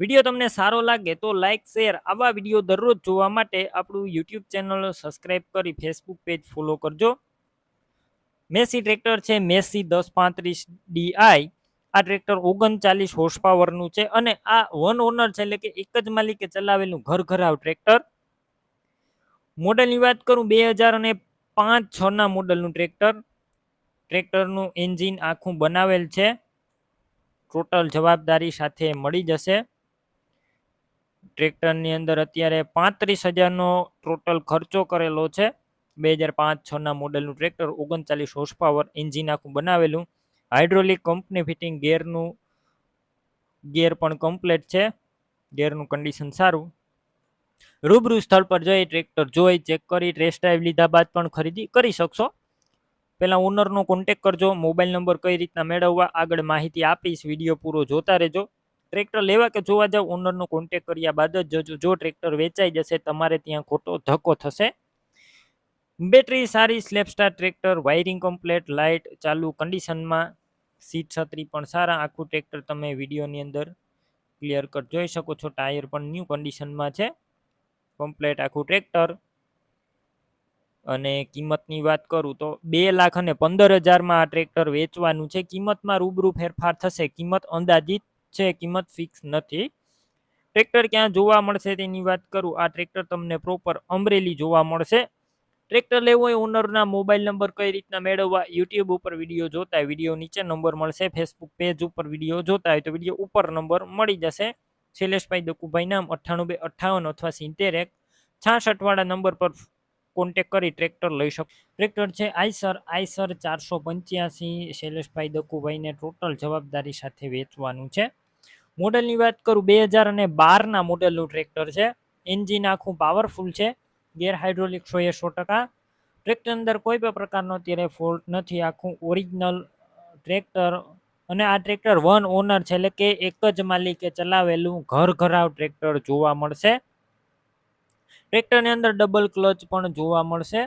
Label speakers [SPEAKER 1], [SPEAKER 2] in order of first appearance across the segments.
[SPEAKER 1] Video તમને સારો લાગે તો લાઇક શેર આવા વીડિયો દરરોજ જોવા માટે આપણું યુટ્યુબ ચેનલ સબસ્ક્રાઇબ કરી ફેસબુક પેજ ફોલો કરજો. મેસી ટ્રેક્ટર છે, મેસી દસ પાંત્રીસ ડીઆઈ આ ટ્રેક્ટર ઓગણચાલીસ હોર્સ પાવરનું છે અને આ વન ઓનર છે એટલે કે એક જ માલિકે ચલાવેલું ઘર ઘરાવ ટ્રેક્ટર. મોડલની વાત કરું બે હજાર અને પાંચ છના મોડલનું ટ્રેક્ટર. ટ્રેક્ટરનું એન્જિન આખું બનાવેલ છે. ટોટલ જવાબદારી સાથે મળી જશે. ટ્રેક્ટરની અંદર અત્યારે પાંત્રીસ હજારનો ટોટલ ખર્ચો કરેલો છે. બે હજાર પાંચ છના મોડલનું ટ્રેક્ટર ઓગણચાલીસ હોર્સ પાવર એન્જિન આખું બનાવેલું. હાઇડ્રોલિક કંપની ફિટિંગ ગેરનું ગેર પણ કમ્પ્લેટ છે. ગેરનું કન્ડિશન સારું. રૂબરૂ સ્થળ પર જઈ ટ્રેક્ટર જોઈ ચેક કરી ટેસ્ટ ડ્રાઈવ લીધા બાદ પણ ખરીદી કરી શકશો. પહેલાં ઓનરનો કોન્ટેક કરજો મોબાઈલ નંબર કઈ રીતના મેળવવા, આગળ માહિતી આપીશ, વીડિયો પૂરો જોતા રહેજો. ટ્રેક્ટર લેવા કે જોવા જાવ ઓનરનો કોન્ટેક કર્યા બાદ જ જજો જો ટ્રેક્ટર વેચાઈ જશે, તમારે ત્યાં ખોટો ધક્કો થશે. બેટરી સારી self start tractor wiring complete light ચાલુ કન્ડિશનમાં સીટ છત્રી પણ સારા, આખું ટ્રેક્ટર તમે વિડીયોની અંદર ક્લિયર કટ જોઈ શકો છો, ટાયર પણ ન્યૂ કન્ડિશનમાં છે. કમ્પ્લેટ આખું ટ્રેક્ટર. અને કિંમતની વાત કરું તો બે લાખ અને પંદર હજારમાં આ ટ્રેક્ટર વેચવાનું છે. કિંમતમાં રૂબરૂ ફેરફાર થશે. કિંમત અંદાજિત છે, કિંમત ફિક્સ નથી. ટ્રેક્ટર ક્યાં જોવા મળશે તેની વાત કરું? આ ટ્રેક્ટર તમને પ્રોપર અમરેલી જોવા મળશે. ટ્રેક્ટર લેવું હોય ઓનરના મોબાઈલ નંબર કઈ રીતના મેળવવા યુટ્યુબ ઉપર વીડિયો જોતા હોય વીડિયો નીચે નંબર મળશે ફેસબુક પેજ ઉપર વીડિયો જોતા હોય તો વીડિયો ઉપર નંબર મળી જશે. શૈલેષભાઈ દકુભાઈ નામ અઠ્ઠાણું અઠ્ઠાવન અથવા સિત્તેર એક છાસઠવાળા નંબર પર કોન્ટેક કરી ટ્રેક્ટર લઈ શકો. ટ્રેક્ટર છે આઈસર આઈસર ચારસો પંચ્યાસી, શૈલેષભાઈ દકુભાઈને ટોટલ જવાબદારી સાથે વેચવાનું છે. મોડલની વાત કરું, બે હજાર અને બારના મોડલનું ટ્રેક્ટર છે. એન્જિન આખું પાવરફુલ છે. ગેર હાઇડ્રોલિક સો એ સો ટકા. ટ્રેક્ટર અંદર કોઈ પણ પ્રકારનો અત્યારે ફોલ્ટ નથી. આખું ઓરિજિનલ ટ્રેક્ટર અને આ ટ્રેક્ટર વન ઓનર છે, એટલે કે એક જ માલિકે ચલાવેલું ઘર ઘરાવ ટ્રેક્ટર જોવા મળશે. ટ્રેક્ટરની અંદર ડબલ ક્લચ પણ જોવા મળશે.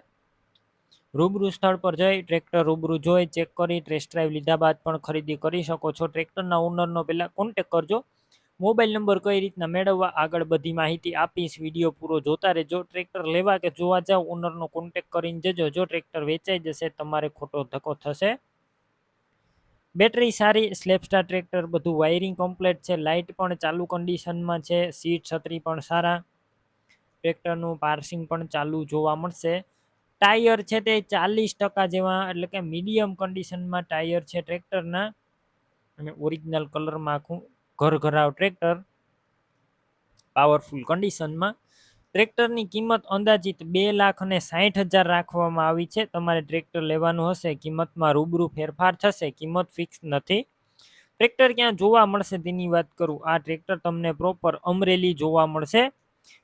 [SPEAKER 1] રૂબરૂ સ્થળ પર જઈ ટ્રેક્ટર રૂબરૂ જોઈ ચેક કરી ટેસ્ટ ડ્રાઈવ લીધા બાદ પણ ખરીદી કરી શકો છો. ટ્રેક્ટરના ઓનરનો પહેલાં કોન્ટેક કરજો. મોબાઈલ નંબર કઈ રીતના મેળવવા આગળ બધી માહિતી આપીશ. વીડિયો પૂરો જોતા રહેજો. ટ્રેક્ટર લેવા કે જોવા જાવ ઓનરનો કોન્ટેક કરીને જજો. જો ટ્રેક્ટર વેચાઈ જશે, તમારે ખોટો ધક્કો થશે. બેટરી સારી સ્લેપસ્ટાર ટ્રેક્ટર, બધું વાયરિંગ કમ્પ્લેટ છે. લાઇટ પણ ચાલુ કન્ડિશનમાં છે. સીટ છત્રી પણ સારા. ટ્રેક્ટરનું પાર્સિંગ પણ ચાલુ જોવા મળશે. ટાયર છે તે ચાલીસ ટકા જેવા, એટલે કે મીડિયમ કન્ડિશનમાં ટાયર છે ટ્રેક્ટરના. અને ઓરિજિનલ કલરમાં આખું ઘર ઘરાવ ટ્રેક્ટર. પાવરફુલ કન્ડિશનમાં. ટ્રેક્ટરની કિંમત અંદાજિત બે લાખ અને સાઠ હજાર રાખવામાં આવી છે. તમારે ટ્રેક્ટર લેવાનું હશે, કિંમતમાં રૂબરૂ ફેરફાર થશે, કિંમત ફિક્સ નથી. ટ્રેક્ટર ક્યાં જોવા મળશે તેની વાત કરું. આ ટ્રેક્ટર તમને પ્રોપર અમરેલી જોવા મળશે.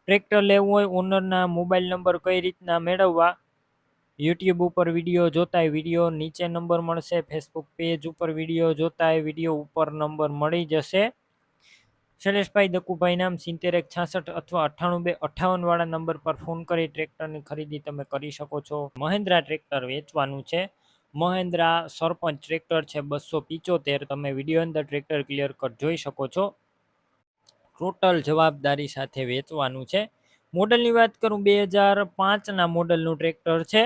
[SPEAKER 1] ટ્રેક્ટર લેવું હોય, ઓનરના મોબાઈલ નંબર કઈ રીતના મેળવવા? યુટ્યુબ ઉપર વીડિયો જોતાય, વીડિયો નીચે નંબર મળશે. ફેસબુક પેજ ઉપર વીડિયો જોતાય, વીડિયો ઉપર નંબર મળી જશે. શૈલેષભાઈ દકુભાઈ નામ, સિત્તેર એક, છાસઠ અથવા અઠ્ઠાણું બે, અઠ્ઠાવન વાળા નંબર પર ફોન કરી ટ્રેક્ટરની ખરીદી તમે કરી શકો છો. મહેન્દ્રા ટ્રેક્ટર વેચવાનું છે. મહેન્દ્રા સરપંચ ટ્રેક્ટર છે બસો પિચોતેર. તમે વીડિયો અંદર ટ્રેક્ટર ક્લિયર કટ જોઈ શકો છો. ટોટલ જવાબદારી સાથે વેચવાનું છે. મોડલની વાત કરું, બે હજાર પાંચના મોડલનું ટ્રેક્ટર છે.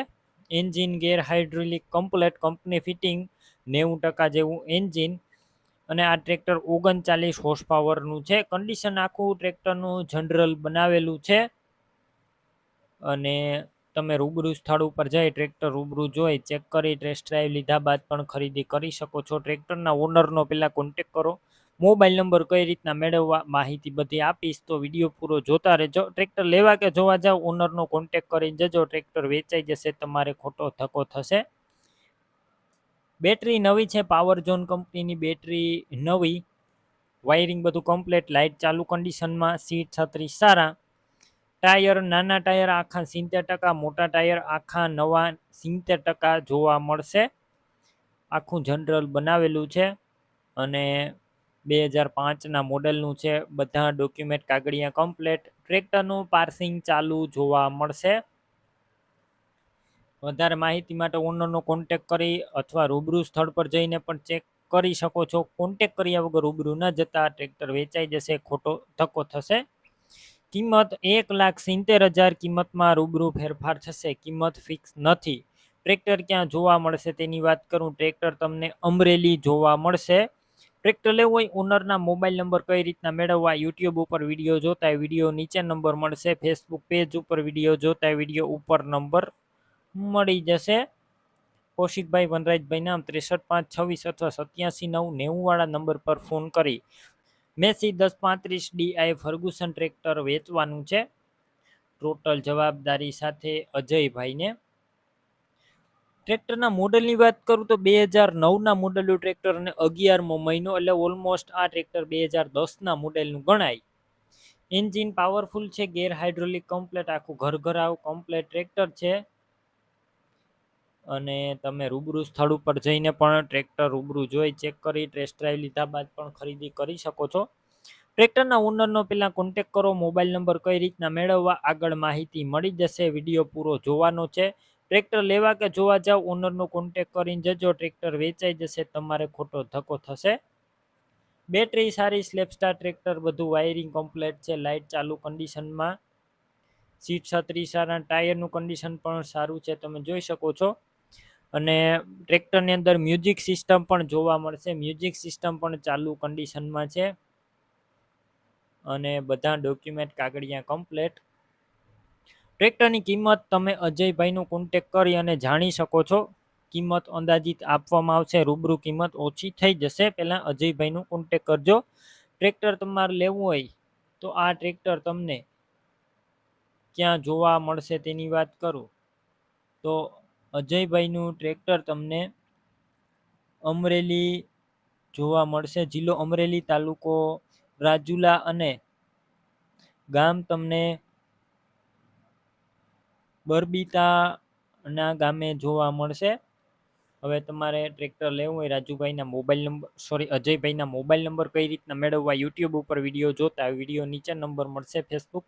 [SPEAKER 1] Engine gear hydraulic complete company fitting નેવું ટકા જેવું એન્જિન અને આ ટ્રેક્ટર ઓગણચાલીસ હોર્સ પાવરનું છે. કન્ડિશન આખું ટ્રેક્ટરનું જનરલ બનાવેલું છે. અને તમે રૂબરૂ સ્થળ ઉપર જઈ ટ્રેક્ટર રૂબરૂ જોઈ, ચેક કરી ટેસ્ટ ડ્રાઈવ લીધા બાદ પણ ખરીદી કરી શકો છો. ટ્રેક્ટરના ઓનરનો પહેલાં કોન્ટેક કરો. મોબાઈલ નંબર કઈ રીતના મેળવવા માહિતી બધી આપીશ, તો વીડિયો પૂરો જોતા રહેજો. ટ્રેક્ટર લેવા કે જોવા જાવ ઓનરનો કોન્ટેક કરીને જજો. ટ્રેક્ટર વેચાઈ જશે, તમારે ખોટો ધક્કો થશે. બેટરી નવી છે પાવર ઝોન કંપનીની બેટરી નવી. વાયરિંગ બધું કમ્પ્લેટ લાઇટ ચાલુ કન્ડિશનમાં સીટ છત્રીસ સારા. ટાયર નાના ટાયર આખા સિત્તેર ટકા, મોટા ટાયર આખા નવા સિત્તેર ટકા જોવા મળશે. આખું જનરલ બનાવેલું છે. અને બે હજાર પાંચના મોડલનું છે. બધા ડોક્યુમેન્ટ કાગળિયા કમ્પ્લેટ ટ્રેક્ટરનું પાર્સિંગ ચાલુ જોવા મળશે. વધારે માહિતી માટે ઓનરનો કોન્ટેક કરી અથવા રૂબરૂ સ્થળ પર જઈને પણ ચેક કરી શકો છો. કોન્ટેક કર્યા વગર રૂબરૂ ન જતા ટ્રેક્ટર વેચાઈ જશે, ખોટો ધક્કો થશે. કિંમત એક લાખ સિત્તેર હજાર કિંમતમાં રૂબરૂ ફેરફાર થશે. કિંમત ફિક્સ નથી. ટ્રેક્ટર ક્યાં જોવા મળશે તેની વાત કરું. ટ્રેક્ટર તમને અમરેલી જોવા મળશે. ટ્રેક્ટર લેવું હોય ઓનરના મોબાઈલ નંબર કઈ રીતના મેળવવા યુટ્યુબ ઉપર વીડિયો જોતા વીડિયો નીચે નંબર મળશે ફેસબુક પેજ ઉપર વીડિયો જોતા વીડિયો ઉપર નંબર મળી જશે. કૌશિકભાઈ વનરાજભાઈ નામ ત્રેસઠ પાંચ છવ્વીસ અથવા સત્યાસી નવ નેવુંવાળા નંબર પર ફોન કરી. મેસી દસ પાંત્રીસ ડીઆઈ ફર્ગુસન ટ્રેક્ટર વેચવાનું છે. ટોટલ જવાબદારી સાથે અજયભાઈને ટ્રેક્ટરના મોડલની વાત કરું તો બે હજાર નવના મોડલનું ટ્રેક્ટર અને અગિયારમો મહિનો, એટલે ઓલમોસ્ટ આ ટ્રેક્ટર બે હજાર દસના મોડેલનું ગણાય. એન્જિન પાવરફુલ છે, ગેર કમ્પ્લેટ આખું ઘર ઘરાવ કમ્પ્લેટ ટ્રેક્ટર છે. અને તમે રૂબરૂ સ્થળ ઉપર જઈને પણ ટ્રેક્ટર રૂબરૂ જોઈ ચેક કરી ટેસ્ટ ડ્રાઈવ લીધા બાદ પણ ખરીદી કરી શકો છો. ટ્રેક્ટરના ઓનરનો પહેલાં કોન્ટેક કરો મોબાઈલ નંબર કઈ રીતના મેળવવા, આગળ માહિતી મળી જશે, વીડિયો પૂરો જોવાનો છે. ટ્રેક્ટર લેવા કે જોવા જાવ ઓનરનો કોન્ટેક કરીને જજો, ટ્રેક્ટર વેચાઈ જશે, તમારે ખોટો ધક્કો થશે. બેટરી સારી સ્લેપસ્ટાર ટ્રેક્ટર, બધું વાયરિંગ કમ્પ્લેટ છે લાઇટ ચાલુ કન્ડિશનમાં સીટ છત્રી સારા ટાયરનું કન્ડિશન પણ સારું છે, તમે જોઈ શકો છો. અને ટ્રેક્ટરની અંદર મ્યુઝિક સિસ્ટમ પણ જોવા મળશે મ્યુઝિક સિસ્ટમ પણ ચાલુ કન્ડિશનમાં છે. અને બધા ડોક્યુમેન્ટ કાગળિયા કમ્પ્લેટ ટ્રેક્ટરની કિંમત તમે અજયભાઈનો કોન્ટેક કરી અને જાણી શકો છો. કિંમત અંદાજિત આપવામાં આવશે, રૂબરૂ કિંમત ઓછી થઈ જશે. પહેલાં અજયભાઈનું કોન્ટેક કરજો. ટ્રેક્ટર તમારે લેવું હોય તો આ ટ્રેક્ટર તમને ક્યાં જોવા મળશે તેની વાત કરું. તો અજયભાઈનું ટ્રેક્ટર તમને અમરેલી જોવા મળશે. જિલ્લો અમરેલી તાલુકો રાજુલા અને ગામ તમને બરબીતાના ગામે જોવા મળશે. હવે તમારે ટ્રેક્ટર લેવું હોય, રાજુભાઈના મોબાઈલ નંબર સોરી અજયભાઈના મોબાઈલ નંબર કઈ રીતના મેળવવા યુટ્યુબ ઉપર વીડિયો જોતા વીડિયો નીચે નંબર મળશે ફેસબુક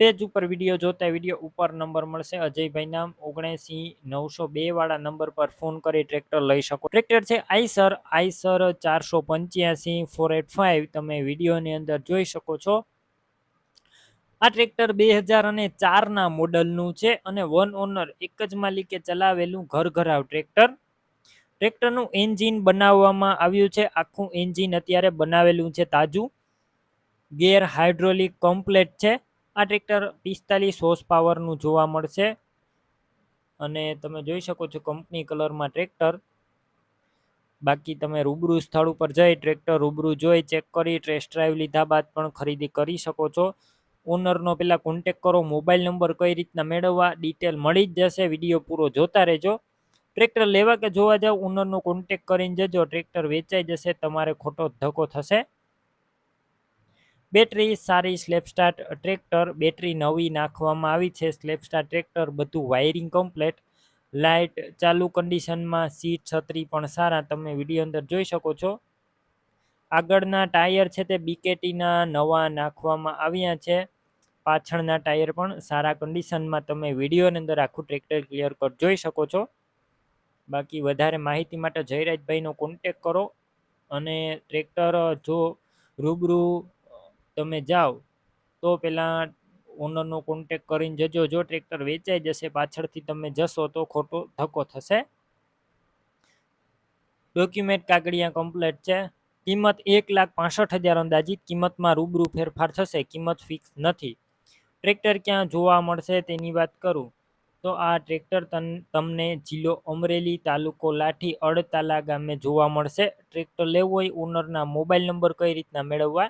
[SPEAKER 1] પેજ ઉપર, વીડિયો જોતા વીડિયો ઉપર નંબર મળશે. અજયભાઈના ઓગણસી નવસો બે વાળા નંબર પર ફોન કરી ટ્રેક્ટર લઈ શકો. ટ્રેક્ટર છે આઈસર આઈસર ચારસો પંચ્યાસી ફોર એટ ફાઇવ તમે વિડીયોની અંદર જોઈ શકો છો. આ ટ્રેક્ટર બે હજાર અને ચારના મોડલનું છે અને વન ઓનર એક જ માલિકે ચલાવેલું ઘર ઘરાવ ટ્રેક્ટર. ટ્રેક્ટરનું એન્જિન બનાવવામાં આવ્યું છે. આખું એન્જિન અત્યારે બનાવેલું છે તાજું. ગેર હાઇડ્રોલિક કોમ્પ્લેટ છે. આ ટ્રેક્ટર પિસ્તાલીસ હોર્સ પાવરનું જોવા મળશે. અને તમે જોઈ શકો છો કંપની કલરમાં ટ્રેક્ટર. બાકી તમે રૂબરૂ સ્થળ ઉપર જઈ ટ્રેક્ટર રૂબરૂ જોઈ, ચેક કરી, ટેસ્ટ ડ્રાઈવ લીધા બાદ પણ ખરીદી કરી શકો છો. ઓનરનો પહેલાં કોન્ટેક કરો મોબાઈલ નંબર કઈ રીતના મેળવવા ડિટેલ મળી જ જશે વીડિયો પૂરો જોતા રહેજો. ટ્રેક્ટર લેવા કે જોવા જાવ ઓનરનો કોન્ટેક કરીને જજો ટ્રેક્ટર વેચાઈ જશે, તમારે ખોટો ધક્કો થશે. બેટરી સારી સ્લેપસ્ટાર્ટ ટ્રેક્ટર બેટરી નવી નાખવામાં આવી છે સ્લેપસ્ટાર ટ્રેક્ટર બધું વાયરિંગ કમ્પ્લેટ લાઇટ ચાલુ કન્ડિશનમાં સીટ, છત્રી પણ સારા, તમે વીડિયો અંદર જોઈ શકો છો. આગળના ટાયર છે તે બીકેટીના નવા નાખવામાં આવ્યા છે. પાછળના ટાયર પણ સારા કન્ડિશનમાં તમે વિડીયોની અંદર આખું ટ્રેક્ટર ક્લિયર કટ જોઈ શકો છો. બાકી વધારે માહિતી માટે જયરાજભાઈનો કોન્ટેક કરો અને ટ્રેક્ટર જો રૂબરૂ તમે જાઓ, તો પહેલાં ઓનરનો કોન્ટેક કરીને જજો. જો ટ્રેક્ટર વેચાઈ જશે, પાછળથી તમે જશો, તો ખોટો ધક્કો થશે. ડોક્યુમેન્ટ કાગળિયા કમ્પ્લેટ છે. કિંમત એક લાખ પાસઠ હજાર અંદાજિત, કિંમતમાં રૂબરૂ ફેરફાર થશે, કિંમત ફિક્સ નથી. ટ્રેક્ટર ક્યાં જોવા મળશે તેની વાત કરું? તો આ ટ્રેક્ટર તમને જિલ્લો અમરેલી તાલુકો લાઠી અડતાલા ગામે જોવા મળશે. ટ્રેક્ટર લેવું હોય ઓનરના મોબાઈલ નંબર કઈ રીતના મેળવવા?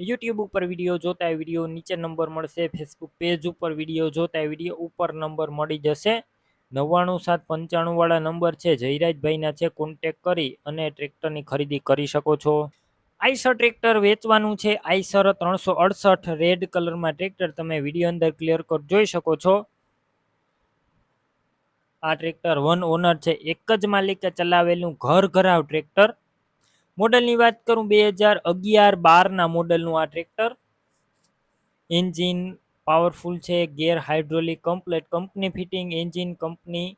[SPEAKER 1] યુટ્યુબ ઉપર વીડિયો જોતા વીડિયો નીચે નંબર મળશે. ફેસબુક પેજ ઉપર વીડિયો જોતા વીડિયો ઉપર નંબર મળી જશે. નવ્વાણું સાત પંચાણું વાળા નંબર છે. જયરાજભાઈના છે. કોન્ટેક કરી અને ટ્રેક્ટરની ખરીદી કરી શકો છો. આઈસર ટ્રેક્ટર વેચવાનું છે. આઈસર ત્રણસો અડસઠ રેડ કલરમાં ટ્રેક્ટર તમે વીડિયો અંદર ક્લિયર કટ જોઈ શકો છો. આ ટ્રેક્ટર વન ઓનર છે. એક જ માલિકે ચલાવેલું ઘર ઘરાવ ટ્રેક્ટર. મોડલની વાત કરું બે હજાર અગિયાર બારના મોડલનું આ ટ્રેક્ટર. એન્જિન પાવરફુલ છે. Gear hydraulic complete company fitting engine company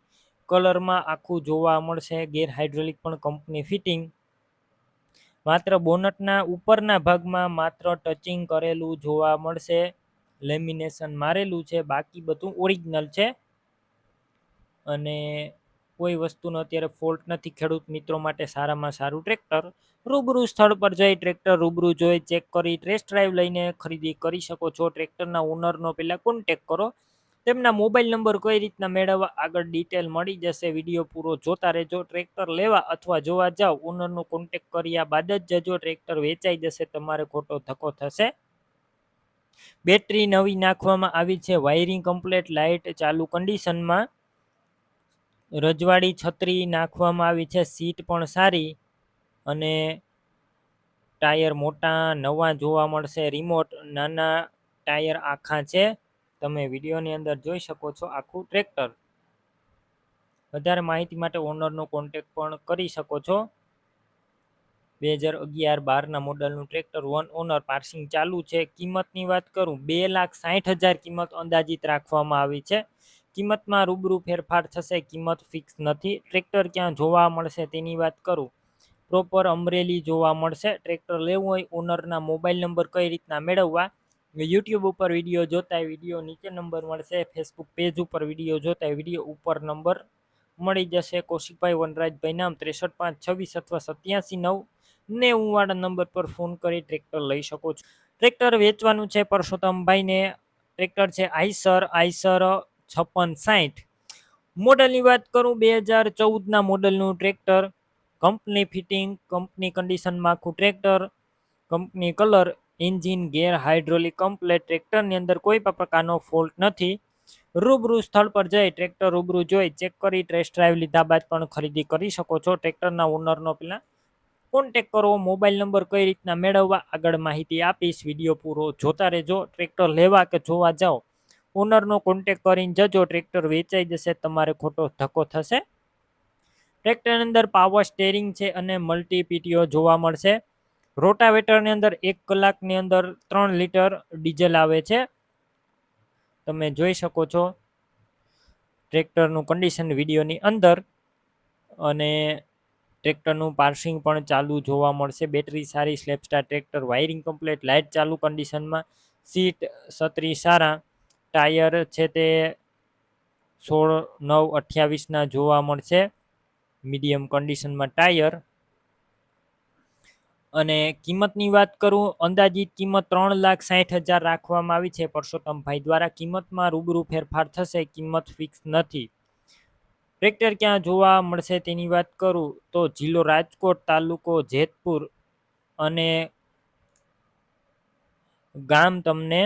[SPEAKER 1] કલરમાં આખું જોવા મળશે. ગેર હાઇડ્રોલિક પણ કંપની ફિટિંગ. માત્ર બોનટના ઉપરના ભાગમાં માત્ર ટચિંગ કરેલું જોવા મળશે. લેમિનેશન મારેલું છે. બાકી બધું ઓરિજિનલ છે. અને કોઈ વસ્તુનો અત્યારે ફોલ્ટ નથી. ખેડૂત મિત્રો માટે સારામાં સારું ટ્રેક્ટર. રૂબરૂ સ્થળ પર જઈ ટ્રેક્ટર રૂબરૂ જોઈ ચેક કરી, ટેસ્ટ ડ્રાઈવ લઈને ખરીદી કરી શકો છો. ટ્રેક્ટરના ઓનરનો પહેલાં કોન્ટેક કરો. તેમના મોબાઈલ નંબર કઈ રીતના મેળવવા? આગળ ડિટેલ મળી જશે. વીડિયો પૂરો જોતા રહેજો. ટ્રેક્ટર લેવા અથવા જોવા જાઓ ઓનરનો કોન્ટેક કર્યા બાદ જ જજો. ટ્રેક્ટર વેચાઈ જશે, તમારે ખોટો ધક્કો થશે. બેટરી નવી નાખવામાં આવી છે. વાયરિંગ કમ્પ્લેટ લાઇટ ચાલુ કન્ડિશનમાં રજવાડી છત્રી નાખવામાં આવી છે. સીટ પણ સારી અને ટાયર મોટા, નવા જોવા મળશે. રિમોટ નાના ટાયર આખા છે. તમે વિડીયોની અંદર જોઈ શકો છો આખું ટ્રેક્ટર. વધારે માહિતી માટે ઓનરનો કોન્ટેક પણ કરી શકો છો. બે હજાર અગિયાર બારના મોડલનું ટ્રેક્ટર વન ઓનર પાર્સિંગ ચાલુ છે. કિંમતની વાત કરું, બે લાખ સાઠ હજાર કિંમત અંદાજિત રાખવામાં આવી છે. કિંમતમાં રૂબરૂ ફેરફાર થશે, કિંમત ફિક્સ નથી. ટ્રેક્ટર ક્યાં જોવા મળશે તેની વાત કરું. પ્રોપર અમરેલી જોવા મળશે. ટ્રેક્ટર લેવું હોય, ઓનરના મોબાઈલ નંબર કઈ રીતના મેળવવા યુટ્યુબ ઉપર વીડિયો જોતા વીડિયો નીચે નંબર મળશે ફેસબુક પેજ ઉપર વીડિયો જોતા વીડિયો ઉપર નંબર મળી જશે. કૌશિકભાઈ વનરાજભાઈ નામ ત્રેસઠ પાંચ છવ્વીસ અથવા સત્યાસી નવ નેવું વાળા નંબર પર ફોન કરી ટ્રેક્ટર લઈ શકો છો. ટ્રેક્ટર વેચવાનું છે પરસોત્તમભાઈને. ટ્રેક્ટર છે આઈસર આઈસર છપ્પન સાઠ મોડલની વાત કરું, બે હજાર ચૌદના મોડલનું ટ્રેક્ટર કંપની ફિટિંગ કંપની કન્ડિશનમાં આખું tractor company colour engine, gear hydraulic complete ટ્રેક્ટરની અંદર કોઈ પણ પ્રકારનો ફોલ્ટ નથી. રૂબરૂ સ્થળ પર જઈ ટ્રેક્ટર રૂબરૂ જોઈ ચેક કરી, ટેસ્ટ ડ્રાઈવ લીધા બાદ પણ ખરીદી કરી શકો છો. ટ્રેક્ટરના ઓનરનો પહેલાં કોન્ટેક કરવો મોબાઈલ નંબર કઈ રીતના મેળવવા આગળ માહિતી આપીશ. વીડિયો પૂરો જોતા રહેજો. ટ્રેક્ટર લેવા કે જોવા જાઓ, ઓનરનો કોન્ટેક કરીને જજો. ટ્રેક્ટર વેચાઈ જશે, તમારે ખોટો ધક્કો થશે. ટ્રેક્ટરની અંદર પાવર સ્ટેરિંગ છે અને મલ્ટી પીટીઓ જોવા મળશે. રોટાવેટરની અંદર એક કલાકની અંદર ત્રણ લીટર ડીઝલ આવે છે. તમે જોઈ શકો છો ટ્રેક્ટરનું કન્ડિશન વિડીયોની અંદર અને ટ્રેક્ટરનું પાર્સિંગ પણ ચાલુ જોવા મળશે. બેટરી સારી, self start tractor wiring complete light ચાલુ કન્ડિશનમાં સીટ સત્રી સારા, ટાયર છે તે સોળ, નવ, અઠ્યાવીસના જોવા મળશે. મીડિયમ કન્ડિશનમાં ટાયર અને કિંમતની વાત કરું, અંદાજિત કિંમત ત્રણ લાખ સાઠ હજાર રાખવામાં આવી છે. પરસોત્તમભાઈ દ્વારા કિંમતમાં રૂબરૂ ફેરફાર થશે, કિંમત ફિક્સ નથી. ટ્રેક્ટર ક્યાં જોવા મળશે તેની વાત કરું તો જિલ્લો રાજકોટ તાલુકો જેતપુર અને ગામ તમને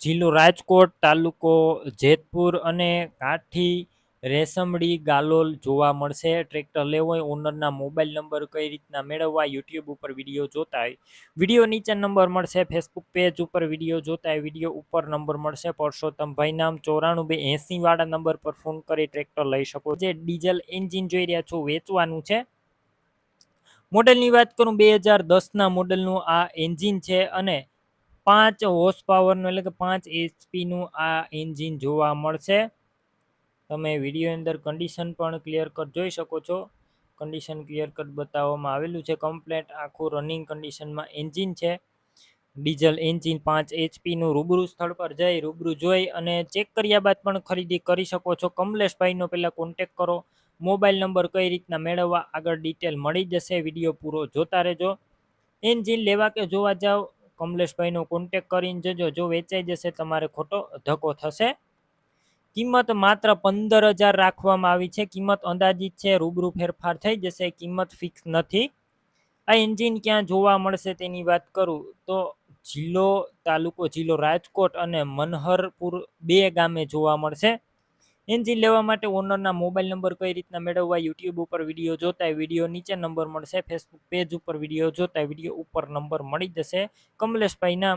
[SPEAKER 1] જિલ્લો રાજકોટ તાલુકો જેતપુર અને કાઠી રેશમડી ગાલોલ જોવા મળશે. ટ્રેક્ટર લેવો હોય, ઓનરના મોબાઈલ નંબર કઈ રીતના મેળવવા, યુટ્યુબ ઉપર વીડિયો જોતા હોય વીડિયો નીચે નંબર મળશે, ફેસબુક પેજ ઉપર વીડિયો જોતા હોય વીડિયો ઉપર નંબર મળશે. પરસોત્તમભાઈ નામ ચોરાણું બે એંસીવાળા નંબર પર ફોન કરી ટ્રેક્ટર લઈ શકો જે ડીઝલ એન્જિન જોઈ રહ્યા છો, વેચવાનું છે. મોડલની વાત કરું, બે હજાર દસના મોડલનું આ એન્જિન છે અને પાંચ હોર્સ પાવરનું, એટલે કે પાંચ એચપીનું આ એન્જિન જોવા મળશે. તમે વીડિયો અંદર કન્ડિશન પણ ક્લિયર કટ જોઈ શકો છો. કન્ડિશન ક્લિયર કટ બતાવવામાં આવેલું છે કમ્પ્લેટ આખું રનિંગ કન્ડિશનમાં એન્જિન છે. ડીઝલ એન્જિન પાંચ એચપીનું રૂબરૂ સ્થળ પર જઈ, રૂબરૂ જોઈ અને ચેક કર્યા બાદ પણ ખરીદી કરી શકો છો. કમલેશભાઈનો પહેલાં કોન્ટેક કરો. મોબાઈલ નંબર કઈ રીતના મેળવવા આગળ ડિટેલ મળી જશે. વીડિયો પૂરો જોતા રહેજો. એન્જિન લેવા કે જોવા જાઓ કમલેશભાઈનો કોન્ટેક કરીને જજો. જો વેચાઈ જશે, તમારે ખોટો ધક્કો થશે. કિંમત માત્ર પંદર હજાર રાખવામાં આવી છે. કિંમત અંદાજિત છે, રૂબરૂ ફેરફાર થઈ જશે. કિંમત ફિક્સ નથી. આ એન્જિન ક્યાં જોવા મળશે તેની વાત કરું તો જિલ્લો તાલુકો, જિલ્લો રાજકોટ અને મનહરપુર બે ગામે જોવા મળશે. એન્જિન લેવા માટે ઓનરના મોબાઈલ નંબર કઈ રીતના મેળવવા, યુટ્યુબ ઉપર વીડિયો જોતા વીડિયો નીચે નંબર મળશે. ફેસબુક પેજ ઉપર વીડિયો જોતા વીડિયો ઉપર નંબર મળી જશે. કમલેશભાઈના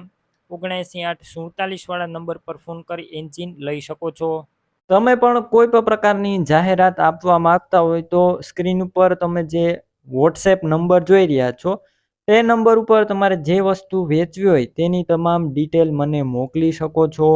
[SPEAKER 1] ઓગણએંસી આઠ સુડતાલીસ વાળા નંબર પર ફોન કરી એન્જિન લઈ શકો છો.
[SPEAKER 2] તમે પણ કોઈ પણ પ્રકારની જાહેરાત આપવા માંગતા હોય તો સ્ક્રીન ઉપર તમે જે વોટ્સએપ નંબર જોઈ રહ્યા છો, તે નંબર ઉપર તમારે જે વસ્તુ વેચવી હોય તેની તમામ ડિટેલ મને મોકલી શકો છો.